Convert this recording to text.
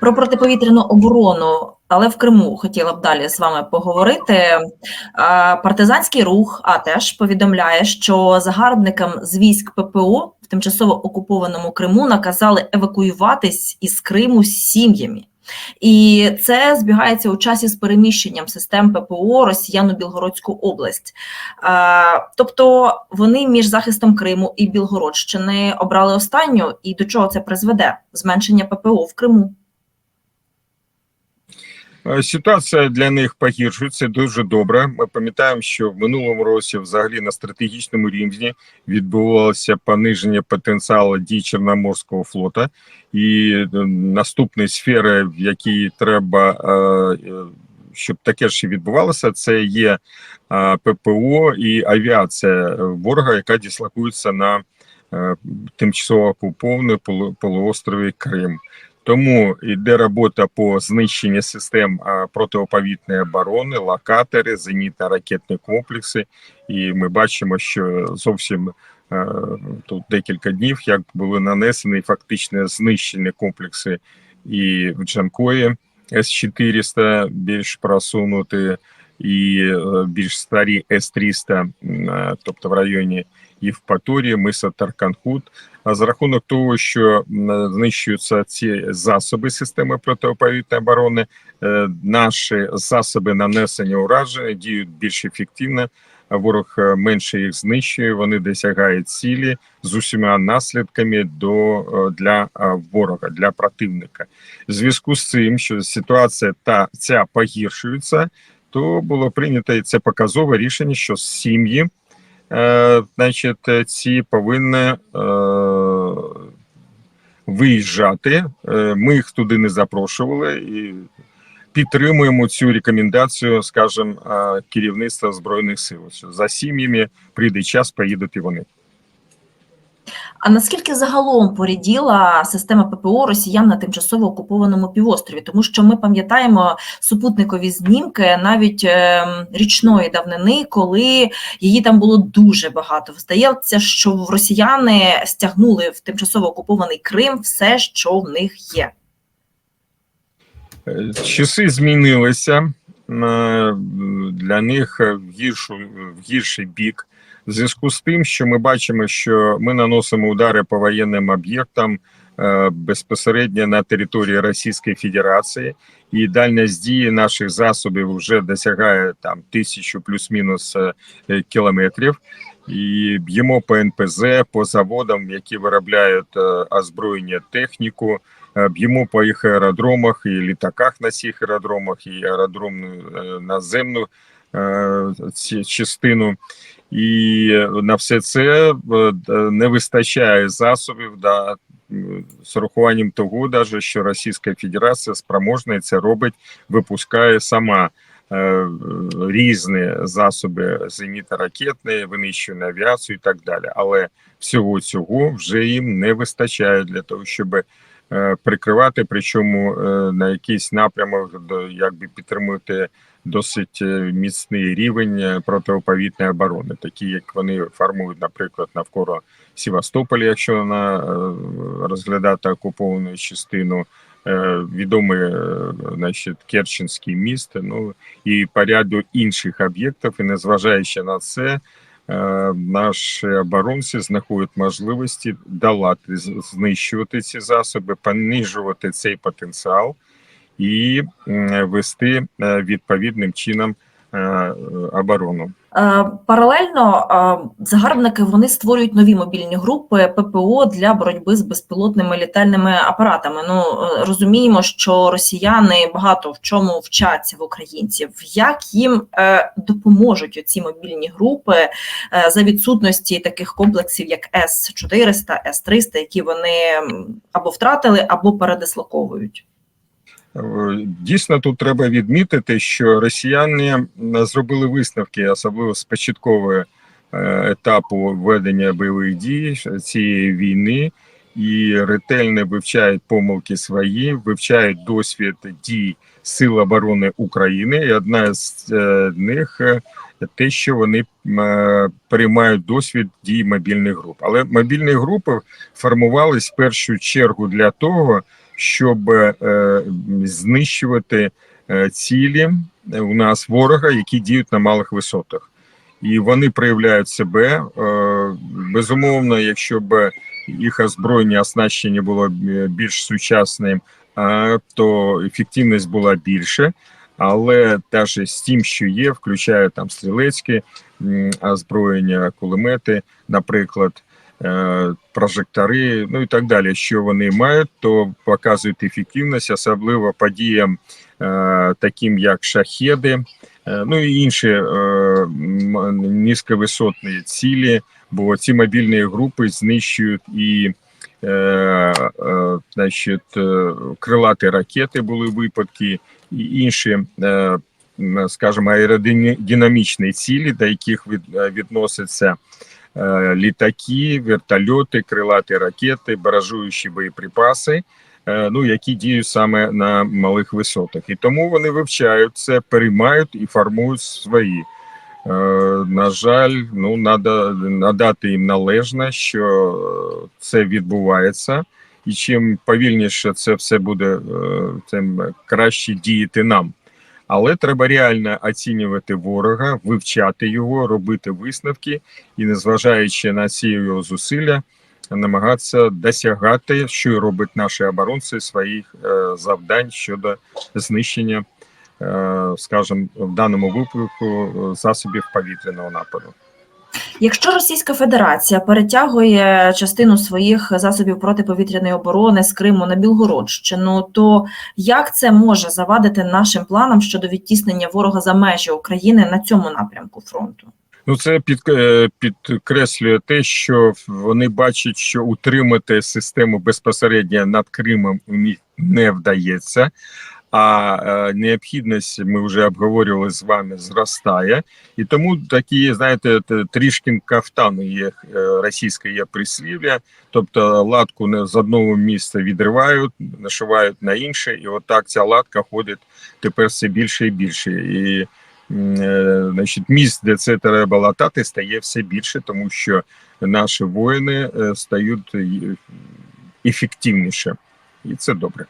Про протиповітряну оборону, але в Криму хотіла б далі з вами поговорити. Е, Партизанський рух а теж повідомляє, що загарбникам з військ ППО в тимчасово окупованому Криму наказали евакуюватись із Криму з сім'ями. І це збігається у часі з переміщенням систем ППО Росіян у Білгородську область. Е, Тобто вони між захистом Криму і Білгородщини обрали останню, і до чого це призведе? Зменшення ППО в Криму. Е, Ситуація для них погіршується дуже добре. Ми пам'ятаємо, що в минулому році, взагалі, на стратегічному рівні відбувалося пониження потенціалу дій Чорноморського флота, і е, наступної сфери, в якій треба, е, щоб таке ж відбувалося, це є ППО і авіація ворога, яка дислокується на тимчасово окупованому полу- полуострові Крим. Тому йде робота по знищенню систем а, протиповітряної оборони, локатори, зенітно-ракетні комплекси. І ми бачимо, що зовсім е, тут декілька днів, як були нанесені фактично знищені комплекси і в Джанкої С-400 більш просунути, і е, більш старі С-300, е, тобто в районі Євпаторії, Миса Тарканхут. А за рахунок того, що знищуються ці засоби системи протиповітряної оборони, е, наші засоби нанесення ураження діють більш ефективно. Ворог е, менше їх знищує. Вони досягають цілі з усіма наслідками до е, для е, ворога, для противника. В зв'язку з цим, що ситуація та ця погіршується, то було прийнято і це показове рішення, що сім'ї. Е, значить, ці повинні е, виїжджати. Е, Ми їх туди не запрошували і підтримуємо цю рекомендацію, скажімо, е, керівництва збройних сил. За сім'ями прийде час, поїдуть і вони. А наскільки загалом поріділа система ППО росіян на тимчасово окупованому півострові? Тому що ми пам'ятаємо супутникові знімки навіть е, річної давнини, коли її там було дуже багато. Здається, що росіяни стягнули в тимчасово окупований Крим все, що в них є. Е, Часи змінилися е, для них в гіршу в гірший бік. В зв'язку з тим, що ми бачимо, що ми наносимо удари по воєнним об'єктам е, безпосередньо на території Російської Федерації, і дальність дії наших засобів вже досягає там тисячу плюс-мінус е, кілометрів. І б'ємо по НПЗ, по заводам, які виробляють е, озброєння техніку. Е, Б'ємо по їх аеродромах і літаках на цих аеродромах, і аеродромну е, наземну е, частину. І на все це не вистачає засобів да, з урахуванням того, даже, що Російська Федерація спроможна і це робить, випускає сама е, різні засоби зенітно-ракетної, винищувальної авіацію і так далі. Але всього цього вже їм не вистачає для того, щоб прикривати, причому е, на якийсь напрямок, якби підтримувати досить е, міцний рівень е, протиповітряної оборони, такі як вони формують, наприклад, навколо Севастополя, якщо на е, розглядати окуповану частину. е, Відомий е, значить, Керченський міст, ну і по ряду інших об'єктів, і незважаючи на це, е, наші оборонці знаходять можливості долати, знищувати ці засоби, понижувати цей потенціал і вести е, відповідним чином е, оборону. Е, Паралельно е, загарбники вони створюють нові мобільні групи ППО для боротьби з безпілотними літальними апаратами. Ну е, розуміємо, що росіяни багато в чому вчаться в українців. Як їм е, допоможуть оці мобільні групи е, за відсутності таких комплексів, як С 400 С 300 які вони або втратили, або передислоковують? Е, Дійсно, тут треба відмітити, що росіяни зробили висновки, особливо з початкового е, етапу ведення бойових дій цієї війни, і ретельно вивчають помилки свої, вивчають досвід дій Сил оборони України. І одна з е, них е, те, що вони м, е, переймають досвід дій мобільних груп. Але мобільні групи формувались в першу чергу для того щоб е, знищувати е, цілі у нас ворога, які діють на малих висотах. І вони проявляють себе е, безумовно, якщо б їх озброєння оснащення було більш сучасним, е, то ефективність була більше. Але теж з тим, що є, включає там стрілецьке озброєння, кулемети, наприклад, е, прожектори, ну і так далі. Що вони мають, то показують ефективність, особливо подіям, е, таким як шахеди, е, ну і інші е, низьковисотні цілі, бо ці мобільні групи знищують і. Е, е, значить, е, крилаті ракети були випадки, і інші, е, скажімо, аеродинамічні цілі, до яких від, е, відносяться е, літаки, вертольоти, крилаті ракети, баражуючі боєприпаси, е, ну, які діють саме на малих висотах. І тому вони вивчають це, переймають і формують свої. Е, На жаль, ну надо надати їм належне, що це відбувається, і чим повільніше це все буде, е, тим краще діяти нам. Але треба реально оцінювати ворога, вивчати його, робити висновки і, незважаючи на ці його зусилля, намагатися досягати, що робить наші оборонці своїх е, завдань щодо знищення е, скажімо, в даному випадку е, засобів повітряного нападу. Якщо Російська Федерація перетягує частину своїх засобів протиповітряної оборони з Криму на Білгородщину, то як це може завадити нашим планам щодо відтіснення ворога за межі України на цьому напрямку фронту? Ну, це під, е, підкреслює те, що вони бачать, що утримати систему безпосередньо над Кримом у них не вдається. А е, необхідність ми вже обговорювали з вами зростає, і тому такі, знаєте, трішки кафтану є е, російське є прислів'я, тобто латку не з одного місця відривають, нашивають на інше, і отак ця латка ходить тепер все більше і більше. І е, значить, місць, де це треба латати, стає все більше, тому що наші воїни стають ефективніше, і це добре.